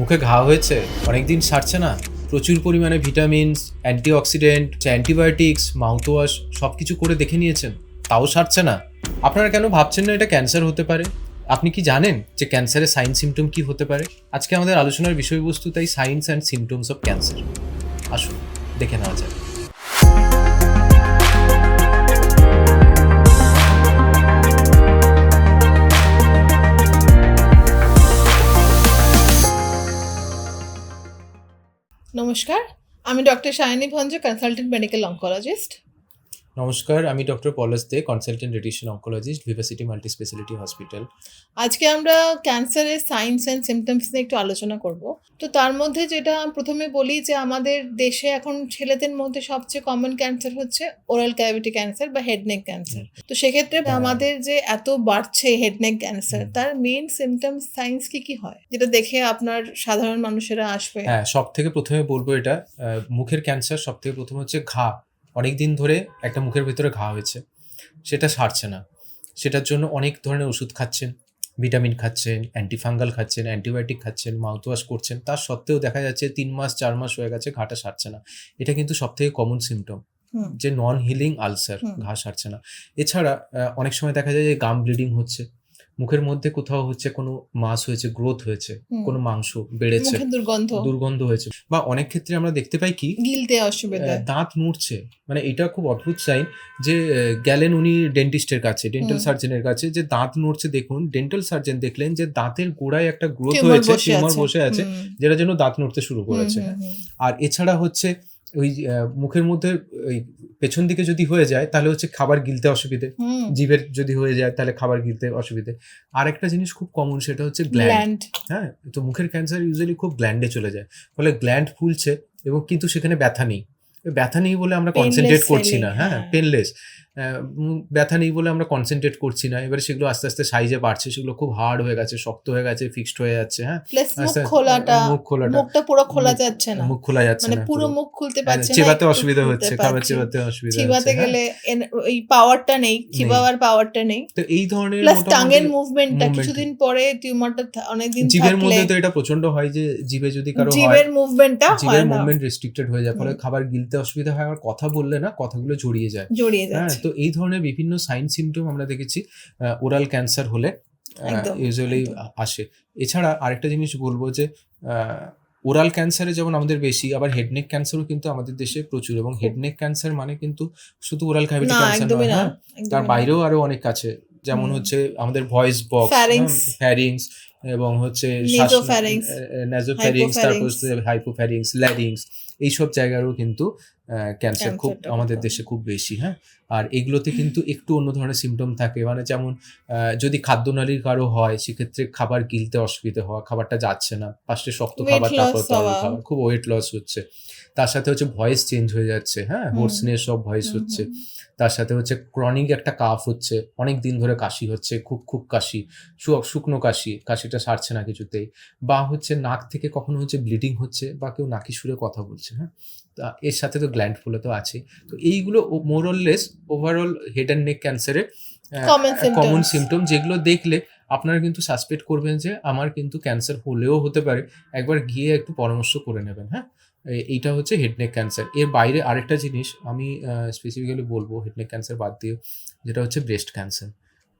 মুখে ঘা হয়েছে? অনেকদিন সারছে না। প্রচুর পরিমাণে ভিটামিনস, অ্যান্টিঅক্সিডেন্ট, অ্যান্টিবায়োটিক্স, মাউথওয়াশ সব কিছু করে দেখে নিয়েছেন। তাও সারছে না। আপনারা কেন ভাবছেন না এটা ক্যান্সার হতে পারে? আপনি কি জানেন যে ক্যান্সারের সাইন সিমটম কি হতে পারে? আজকে আমাদের আলোচনার বিষয়বস্তু তাই signs and symptoms of cancer. আসুন, দেখে নেওয়া যাক। নমস্কার। আমি doctor Sayani Bhanja consultant medical oncologist নমস্কার আমি doctor Palash De consultant radiation oncologist Vivacity multi speciality hospital আজকে আমরা ক্যান্সারের সাইন্স অ্যান্ড সিমটমস নিয়ে একটু আলোচনা করব। তো তার মধ্যে যেটা প্রথমে বলি যে আমাদের দেশে এখন ছেলেদের মধ্যে সবচেয়ে কমন ক্যান্সার হচ্ছে ওরাল ক্যাভিটি ক্যান্সার বা হেডনেক ক্যান্সার তো সেক্ষেত্রে হ্যাঁ। আমাদের যে এত বাড়ছে হেডনেক ক্যান্সার তার মেইন সিমটমস সাইন্স কি কি হয়? যেটা দেখে আপনার সাধারণ মানুষেরা আসবে। হ্যাঁ সব থেকে প্রথমে বলব এটা মুখের ক্যান্সার সব থেকে প্রথমে হচ্ছে ঘা। অনেক দিন ধরে একটা মুখের ভিতরে ঘা হয়েছে। সেটা সারছে না। সেটার জন্য অনেক ধরনের ওষুধ খাচ্ছেন ভিটামিন খাচ্ছেন অ্যান্টিফাঙ্গাল খাচ্ছেন অ্যান্টিবায়োটিক খাচ্ছেন মাউথওয়াশ করছেন। তার সত্ত্বেও দেখা যাচ্ছে তিন মাস চার মাস হয়ে গেছে ঘাটা সারছে না। এটা কিন্তু সব থেকে কমন সিমটম যে নন হিলিং আলসার ঘা সারছে না। এছাড়া অনেক সময় দেখা যায় যে গাম ব্লিডিং হচ্ছে। মুখের মধ্যে কোথাও হচ্ছে কোনো মাস হয়েছে গ্রোথ হয়েছে কোনো মাংস বেড়েছে দুর্গন্ধ। দুর্গন্ধ হয়েছে। বা অনেক ক্ষেত্রে আমরা দেখতে পাই কি গিলতে অসুবিধা। দাঁত নড়ছে। মানে এটা খুব অদ্ভুত সাইন যে গেলেন উনি ডেন্টিস্টের কাছে ডেন্টাল। সার্জনের কাছে যে দাঁত নড়ছে। দেখুন ডেন্টাল সার্জন দেখলেন যে দাঁতের গোড়ায় একটা গ্রোথ হয়েছে টিউমার বসে আছে। যেটার জন্য দাঁত নড়তে শুরু করেছে। আর এছাড়া হচ্ছে ওই মুখের মধ্যে ওই পেছন দিকে যদি হয়ে যায় তাহলে হচ্ছে খাবার গিলতে অসুবিধে। জিভের যদি হয়ে যায় তাহলে খাবার গিলতে অসুবিধে। আর একটা জিনিস খুব কমন সেটা হচ্ছে গ্ল্যান্ড হ্যাঁ তো মুখের ক্যান্সার ইউজুয়ালি খুব গ্ল্যান্ডে চলে যায়। ফলে গ্ল্যান্ড ফুলছে এবং কিন্তু সেখানে ব্যথা নেই। ব্যথা নেই বলে আমরা কনসেন্ট্রেট করছি না হ্যাঁ হ্যাঁ। পেনলেস ব্যথা নেই বলে আমরা কনসেন্ট্রেট করছি না। এবারে সেগুলো আস্তে আস্তে সাইজে বাড়ছে সেগুলো খুব হার্ড হয়ে গেছে শক্ত হয়ে গেছে ফিক্সড হয়ে যাচ্ছে হ্যাঁ? মুখ খোলাটা মুখ খোলাটা। মুখটা পুরো খোলা যাচ্ছে না। মুখ খোলা যাচ্ছে মানে না পুরো মুখ খুলতে পারছে না চেবাতে অসুবিধা হচ্ছে খাবার। চেবাতে অসুবিধা চিবাতে হ্যাঁ। গেলে এন- ওই পাওয়ারটা নেই চিবাবার পাওয়ারটা নেই। তো এই ধরনের প্লাস টাঙের মুভমেন্টটা কিছুদিন পরে টিউমারটা অনেকদিন জিভের থাকলে মধ্যে তো এটা প্রচণ্ড হয় যে জিভে যদি কারও জিভের মুভমেন্টটা হয় জিভের মুভমেন্ট রেস্ট্রিক্টেড হয়ে যায় ফলে খাবার গিলতে অসুবিধা হয় আর কথা বললে না কথাগুলো জড়িয়ে যায়। জড়িয়ে হ্যাঁ তো এই ধরনের বিভিন্ন সাইন সিমটম আমরা দেখেছি ওরাল ক্যান্সার হলে ইউজুয়ালি আসে। এছাড়া আরেকটা জিনিস বলব যে ওরাল ক্যান্সারে যেমন আমাদের বেশি আবার হেডনেক ক্যান্সারও কিন্তু আমাদের দেশে প্রচুর এবং হেডনেক ক্যান্সার মানে কিন্তু শুধু ওরাল ক্যাভিটি ক্যান্সার নয় না হ্যাঁ? তার বাইরেও আরও অনেক আছে যেমন হচ্ছে আমাদের ভয়েস বক্স ফ্যারিংস এবং হচ্ছে নেজোফ্যারিংস তারপর হাইপোফ্যারিংস ল্যারিংস এইসব জায়গারও কিন্তু ক্যান্সার খুব আমাদের দেশে খুব বেশি হ্যাঁ? আর এগুলোতে কিন্তু একটু অন্য ধরনের সিমটম থাকে। মানে যেমন যদি খাদ্যনালীর কারও হয় সেক্ষেত্রে খাবার গিলতে অসুবিধে হওয়া খাবারটা যাচ্ছে না। ফার্স্টে শক্ত খাবার তারপর তরল খাবার খুব ওয়েট লস হচ্ছে। তার সাথে হচ্ছে ভয়েস চেঞ্জ হয়ে যাচ্ছে হ্যাঁ। হোর্সনেস সব ভয়েস হচ্ছে। তার সাথে হচ্ছে ক্রনিক একটা কাফ হচ্ছে। অনেক দিন ধরে কাশি হচ্ছে খুব খুব কাশি। শুকনো কাশি কাশিটা সারছে না কিছুতেই। বা হচ্ছে নাক থেকে কখনো হচ্ছে ব্লিডিং হচ্ছে বা কেউ নাকি সুরে কথা বলছে হ্যাঁ? এর সাথে তো গ্ল্যান্ড ফুলে তো আছে। তো এইগুলো more or less overall head and neck ক্যান্সারের কমন. সিমটম যেগুলো দেখলে আপনারা কিন্তু সাসপেক্ট করবেন যে আমার কিন্তু ক্যান্সার হলেও হতে পারে। একবার গিয়ে একটু পরামর্শ করে নেবেন হ্যাঁ? এইটা হচ্ছে হেডনেক ক্যান্সার এর বাইরে আরেকটা জিনিস আমি স্পেসিফিক্যালি বলব হেডনেক ক্যান্সার বাদ দিয়ে যেটা হচ্ছে ব্রেস্ট ক্যান্সার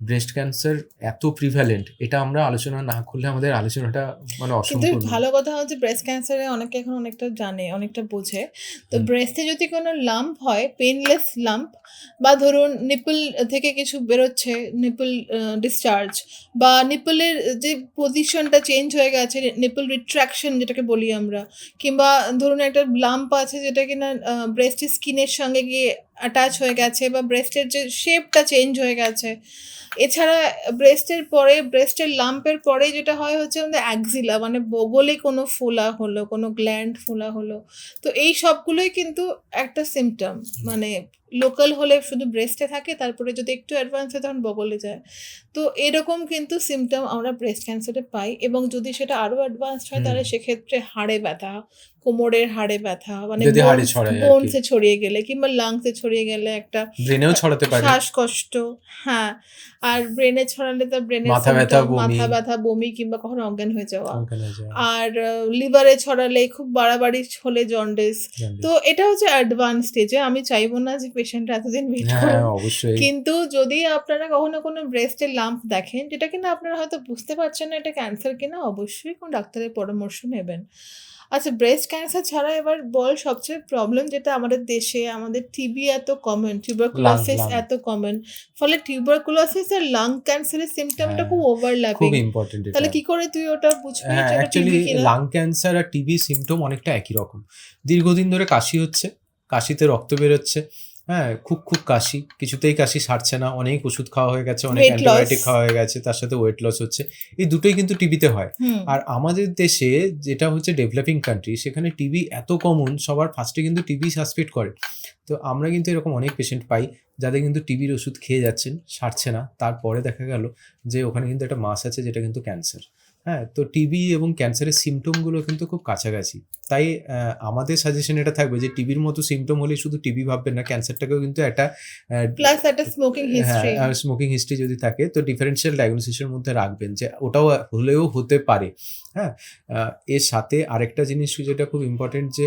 ব্রেস্ট ক্যান্সার এত প্রিভ্যালেন্ট এটা আমরা আলোচনা না করলে আমাদের আলোচনাটা মানে কিন্তু অসম্পূর্ণ ভালো কথা হচ্ছে ব্রেস্ট ক্যান্সারে অনেকে এখন অনেকটা জানে অনেকটা বোঝে তো। ব্রেস্টে যদি কোনো লাম্প হয় পেনলেস লাম্প বা ধরুন নিপল থেকে কিছু বেরোচ্ছে নিপল ডিসচার্জ বা নিপলের যে পজিশনটা চেঞ্জ হয়ে গেছে নিপল রিট্র্যাকশন যেটাকে বলি আমরা কিংবা ধরুন একটা লাম্প আছে যেটা কিনা ব্রেস্টের স্কিনের সঙ্গে গিয়ে অ্যাটাচ হয়ে গেছে বা ব্রেস্টের যে শেপটা চেঞ্জ হয়ে গেছে। এছাড়া ব্রেস্টের পরে ব্রেস্টের লাম্পের পরে যেটা হয় হচ্ছে আমাদের অ্যাক্সিলা মানে বগলে কোনো ফোলা হলো কোনো গ্ল্যান্ড ফোলা হলো। তো এই সবগুলোই কিন্তু একটা সিমটম মানে লোকাল হলে শুধু ব্রেস্টে থাকে তারপরে যদি একটু অ্যাডভান্স হয় তখন বগলে যায়। তো এরকম কিন্তু সিমটম আমরা ব্রেস্ট ক্যান্সারে পাই এবং যদি সেটা আরও অ্যাডভান্সড হয় তাহলে সেক্ষেত্রে হাড়ে ব্যথা কোমরের হাড়ে ব্যথা মানে যদি হাড়ে ছড়ায় বোনসে ছড়িয়ে গেলে কিংবা লাংসে ছড়িয়ে গেলে একটা ব্রেনেও ছড়াতে পারে। শ্বাসকষ্ট হ্যাঁ। আর ব্রেনে ছড়ালে তো ব্রেনের মাথা ব্যথা। মাথা ব্যথা বমি কিংবা কখনো অজ্ঞান হয়ে যাওয়া। আর লিভারে ছড়ালে খুব বাড়াবাড়ি হলে জন্ডিস তো এটা হচ্ছে অ্যাডভান্স স্টেজে আমি চাইব না যে পেশেন্ট এতদিন ওয়েট হ্যাঁ অবশ্যই। কিন্তু যদি আপনারা কখনো কোনো ব্রেস্টের লাম্প দেখেন যেটা কিনা আপনারা হয়তো বুঝতে পারছেন না এটা ক্যান্সার কিনা অবশ্যই কোন ডাক্তারের পরামর্শ নেবেন। আচ্ছা ব্রেস্ট ক্যান্সার ছাড়া এবার বল সবচেয়ে প্রবলেম যেটা আমাদের দেশে আমাদের টিবি এত কমন টিউবারকুলোসিস. এত কমন ফলে টিউবারকুলোসিস আর লাং ক্যান্সারের সিমটমটা খুব ওভারল্যাপিং খুব ইম্পর্টেন্ট তাহলে কি করে তুই ওটা বুঝবি? অ্যাকচুয়ালি লাং ক্যান্সার আর টিবি সিমটম অনেকটা একই রকম। দীর্ঘদিন ধরে কাশি হচ্ছে কাশিতে রক্ত বেরোচ্ছে। হ্যাঁ খুব খুব কাশি। কিছুতেই কাশি সারছে না। অনেক ওষুধ খাওয়া হয়ে গেছে অনেক অ্যান্টিবায়োটিক খাওয়া হয়ে গেছে তার সাথে ওয়েট লস হচ্ছে। এই দুটোই কিন্তু টিবিতে হয়। আর আমাদের দেশে যেটা হচ্ছে ডেভেলপিং কান্ট্রি সেখানে টিবি এত কমন সবার ফার্স্টে কিন্তু টিবি সাসপেক্ট করে। তো আমরা কিন্তু এরকম অনেক পেশেন্ট পাই যাদের কিন্তু টিবির ওষুধ খেয়ে যাচ্ছেন সারছে না। তারপরে দেখা গেল যে ওখানে কিন্তু একটা মাস আছে যেটা কিন্তু ক্যান্সার হ্যাঁ তো টিবি এবং ক্যান্সারের সিমটমগুলো কিন্তু খুব কাছাকাছি। তাই আমাদের সাজেশন এটা থাকবে যে টিবির মতো সিমটম হলে শুধু টিবি ভাববেন না ক্যান্সারটাকেও কিন্তু একটা প্লাস একটা স্মোকিং হিস্ট্রি হ্যাঁ স্মোকিং হিস্ট্রি যদি থাকে তো ডিফারেন্সিয়াল ডায়াগনোসিসের মধ্যে রাখবেন যে ওটাও হলেও হতে পারে। হ্যাঁ এর সাথে আরেকটা জিনিস যেটা খুব ইম্পর্টেন্ট যে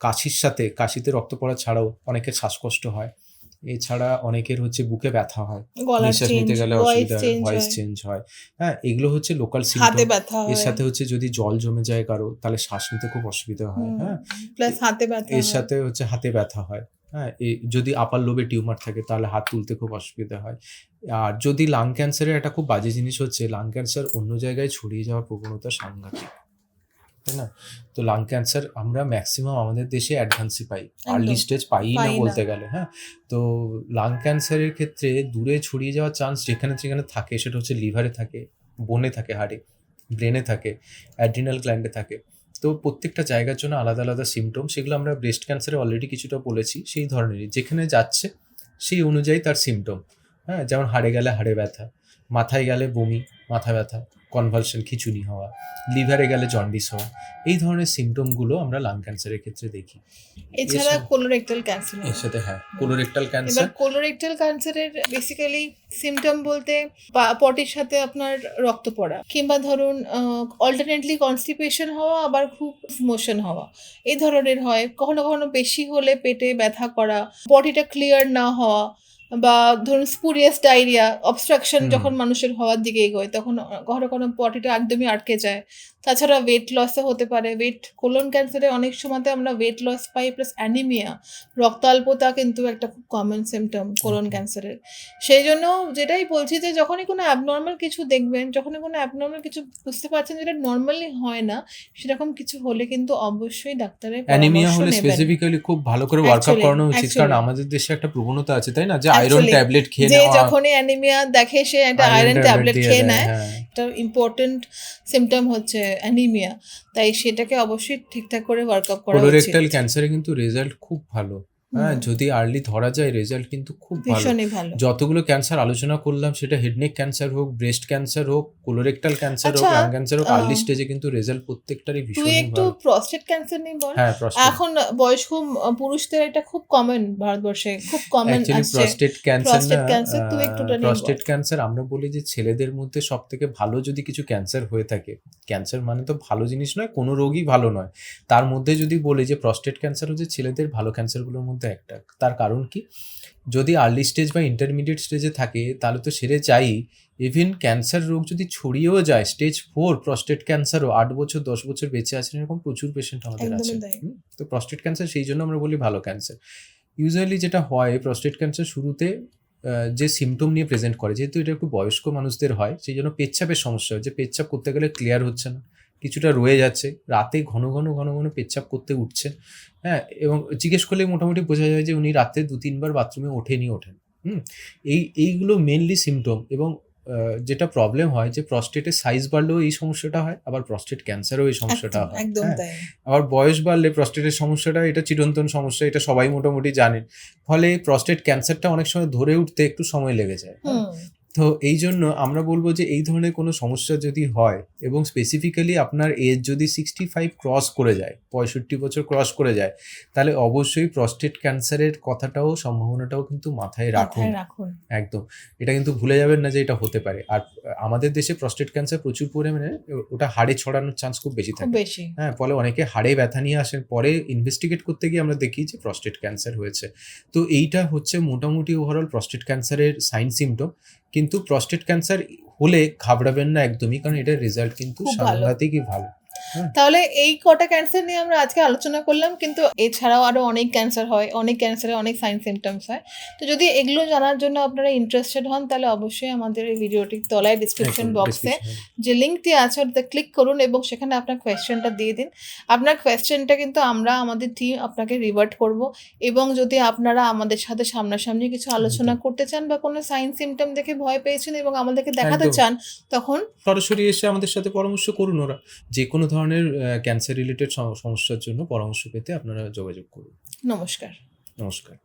কাশির সাথে কাশিতে রক্ত পড়া ছাড়াও অনেকের শ্বাসকষ্ট হয়। এছাড়া অনেকের হচ্ছে বুকে ব্যথা হয়। নিঃশ্বাস নিতে গেলে অসুবিধা ভয়েস হয়। চেঞ্জ হয়। হ্যাঁ এগুলো হচ্ছে লোকাল সিমটম এর সাথে হচ্ছে যদি জল জমে যায় কারও তাহলে শ্বাস নিতে খুব অসুবিধা হয় হ্যাঁ। প্লাস হাতে ব্যথা এর সাথে হচ্ছে হাতে ব্যথা হয় হ্যাঁ। যদি আপার লোবে টিউমার থাকে তাহলে হাত তুলতে খুব অসুবিধা হয়। আর যদি লাং ক্যান্সারের একটা খুব বাজে জিনিস হচ্ছে লাং ক্যান্সার অন্য জায়গায় ছড়িয়ে যাওয়ার প্রবণতা সাংঘাতিক। তাই না? তো লাং ক্যান্সার আমরা ম্যাক্সিমাম আমাদের দেশে অ্যাডভান্সই পাই। আর্লি স্টেজ পাই না। বলতে গেলে হ্যাঁ? তো লাং ক্যান্সারের ক্ষেত্রে দূরে ছড়িয়ে যাওয়ার চান্স যেখানে যেখানে থাকে সেটা হচ্ছে লিভারে থাকে বোনে থাকে হাড়ে ব্রেনে থাকে অ্যাড্রিনাল গ্ল্যান্ডে থাকে। তো প্রত্যেকটা জায়গার জন্য আলাদা আলাদা সিমটম সেগুলো আমরা ব্রেস্ট ক্যান্সারে অলরেডি কিছুটা বলেছি সেই ধরনেরই। যেখানে যাচ্ছে সেই অনুযায়ী তার সিমটম হ্যাঁ? যেমন হাড়ে গেলে হাড়ে ব্যথা মাথায় গেলে বমি মাথা ব্যথা কনভালশন খিচুনি হওয়া লিভারে গেলে জন্ডিস হওয়া এই ধরনের সিমটমগুলো আমরা লাং ক্যান্সারের ক্ষেত্রে দেখি। এছাড়া কোলোরেক্টাল ক্যান্সার এর সাথে হ্যাঁ কোলোরেক্টাল ক্যান্সার কোলোরেক্টাল ক্যান্সারের বেসিক্যালি সিমটম বলতে পটির সাথে আপনার রক্ত পড়া কিংবা ধরুন অল্টারনেটলি কনস্টিপেশন হওয়া আবার খুব মোশন হওয়া এই ধরনের হয়। কখনো কখনো বেশি হলে পেটে ব্যথা করা পটিটা ক্লিয়ার না হওয়া বা ধরুন স্পুরিয়াস ডায়রিয়া অবস্ট্রাকশন যখন মানুষের হওয়ার দিকে এগোয় তখন কখনো কখনো পটিটা একদমই আটকে যায়। তাছাড়া ওয়েট লসও হতে পারে। ওয়েট কোলন ক্যান্সারে অনেক সময়তে আমরা ওয়েট লস পাই প্লাস অ্যানিমিয়া রক্ত রক্তাল্পতা কিন্তু একটা খুব কমন সিমটম কোলন ক্যান্সারের সেই জন্য যেটাই বলছি যে যখনই কোনো অ্যাবনর্মাল কিছু দেখবেন যখনই কোনো অ্যাবনর্মাল কিছু বুঝতে পারছেন যেটা নর্মালি হয় না সেরকম কিছু হলে কিন্তু অবশ্যই ডাক্তারের অ্যানিমিয়া হলে স্পেসিফিক্যালি খুব ভালো করে ওয়ার্কআপ করানো উচিত কারণ আমাদের দেশে একটা প্রবণতা আছে তাই না? যে আয়রন ট্যাবলেট খেয়ে যে নেওয়া। যখনই অ্যানিমিয়া দেখে সে একটা আয়রন ট্যাবলেট খেয়ে নেয়। একটা ইম্পর্টেন্ট সিমটম হচ্ছে। অ্যানিমিয়া তাই সেটাকে অবশ্যই ঠিকঠাক করে ওয়ার্কআপ করা উচিত। কোলোরেক্টাল ক্যান্সারে কিন্তু রেজাল্ট খুব ভালো। হ্যাঁ যদি আর্লি ধরা যায় রেজাল্ট কিন্তু খুব ভালো। যতগুলো ক্যান্সার আলোচনা করলাম সেটা হেডনেক ক্যান্সার হোক ব্রেস্ট ক্যান্সার হোক কোলোরেক্টাল ক্যান্সার হোক আচ্ছা, লাং ক্যান্সার হোক আর্লি স্টেজে কিন্তু রেজাল্ট প্রত্যেকটারই তুই ভীষণই একটু প্রস্টেট ক্যান্সার নিয়ে বল। হ্যাঁ। এখন বয়স্ক পুরুষদের এটা খুব কমন ভারতবর্ষে খুব কমন আসছে প্রস্টেট ক্যান্সার Prostate cancer, তুই একটু। প্রস্টেট ক্যান্সার আমরা বলি যে ছেলেদের মধ্যে সব থেকে ভালো যদি কিছু ক্যান্সার হয়ে থাকে ক্যান্সার মানে তো ভালো জিনিস নয় কোনো রোগই ভালো নয়। তার মধ্যে যদি বলি যে প্রস্টেট ক্যান্সার হচ্ছে ছেলেদের ভালো ক্যান্সারগুলোর মধ্যে একটা। তার কারণ কি? যদি আর্লি স্টেজ বা ইন্টারমিডিয়েট স্টেজে থাকে তাহলে তো সেরে যাই ইভেন ক্যান্সার রোগ যদি ছড়িয়েও যায় স্টেজ ফোর প্রস্টেট ক্যান্সারও আট বছর দশ বছর বেঁচে আছেন এরকম প্রচুর পেশেন্ট আমাদের আছে। তো প্রস্টেট ক্যান্সার সেই জন্য আমরা বলি ভালো ক্যান্সার ইউজুয়ালি যেটা হয় প্রস্টেট ক্যান্সার শুরুতে যে সিমটম নিয়ে প্রেজেন্ট করে যেহেতু এটা একটু বয়স্ক মানুষদের হয় সেই জন্য পেচ্ছাপের সমস্যা হয়। যে পেচ্ছাপ করতে গেলে ক্লিয়ার হচ্ছে না। কিছুটা রয়ে যাচ্ছে। রাতে ঘন ঘন ঘন ঘন পেচ্ছাপ করতে উঠছেন হ্যাঁ এবং জিজ্ঞেস করলে মোটামুটি বোঝা যায় যে উনি রাতে দু তিনবার বাথরুমে ওঠেনি ওঠেন। হুম এই এইগুলো মেনলি সিমটম এবং যেটা প্রবলেম হয় যে প্রস্টেটের সাইজ বাড়লেও এই সমস্যাটা হয় আবার প্রস্টেট ক্যান্সারও এই সমস্যাটা হয়। হ্যাঁ? আবার বয়স বাড়লে প্রস্টেটের সমস্যাটা এটা চিরন্তন সমস্যা এটা সবাই মোটামুটি জানেন ফলে প্রস্টেট ক্যান্সারটা অনেক সময় ধরে উঠতে একটু সময় লেগে যায়? হুম। তো এই জন্য আমরা বলব যে এই ধরনের কোনো সমস্যা যদি হয় এবং স্পেসিফিক্যালি আপনার এজ যদি সিক্সটি ফাইভ ক্রস করে যায় পঁয়ষট্টি বছর ক্রস করে যায় তাহলে অবশ্যই প্রস্টেট ক্যান্সারের কথাটাও সম্ভাবনাটাও কিন্তু মাথায় রাখুন। একদম। এটা কিন্তু ভুলে যাবেন না যে এটা হতে পারে। আর আমাদের দেশে প্রস্টেট ক্যান্সার প্রচুর পরিমাণে ওটা হাড়ে ছড়ানোর চান্স খুব বেশি থাকে। হ্যাঁ ফলে অনেকে হাড়ে ব্যথা নিয়ে আসেন। পরে ইনভেস্টিগেট করতে গিয়ে আমরা দেখি যে প্রস্টেট ক্যান্সার হয়েছে। তো এইটা হচ্ছে মোটামুটি ওভারঅল প্রস্টেট ক্যান্সারের সাইন সিমটম কিন্তু প্রস্টেট ক্যান্সার হলে ঘাবড়াবেন না একদমই কারণ এটার রেজাল্ট কিন্তু সাংঘাতিকই ভালো। তাহলে এই কটা ক্যান্সার নিয়ে আমরা আজকে আলোচনা করলাম কিন্তু এছাড়াও আরও অনেক ক্যান্সার হয় অনেক ক্যান্সারে অনেক সাইন সিমটমস হয়। তো যদি এগুলো জানার জন্য আপনারা ইন্টারেস্টেড হন তাহলে অবশ্যই আমাদের এই ভিডিওটির তলায় ডিসক্রিপশন বক্সে. যে লিঙ্কটি আছে ওটাতে ক্লিক করুন এবং সেখানে আপনার কোয়েশ্চেনটা দিয়ে দিন। আপনার কোয়েশ্চেনটা কিন্তু আমরা আমাদের টিম আপনাকে রিভার্ট করব এবং যদি আপনারা আমাদের সাথে সামনাসামনি কিছু আলোচনা করতে চান বা কোনো সাইন সিমটম দেখে ভয় পেয়েছেন এবং আমাদেরকে দেখাতে চান তখন সরাসরি এসে আমাদের সাথে পরামর্শ করুন ওরা। যে কোনো ধরনের ক্যান্সার রিলেটেড সমস্যার জন্য পরামর্শ পেতে আপনারা যোগাযোগ করুন। নমস্কার। নমস্কার।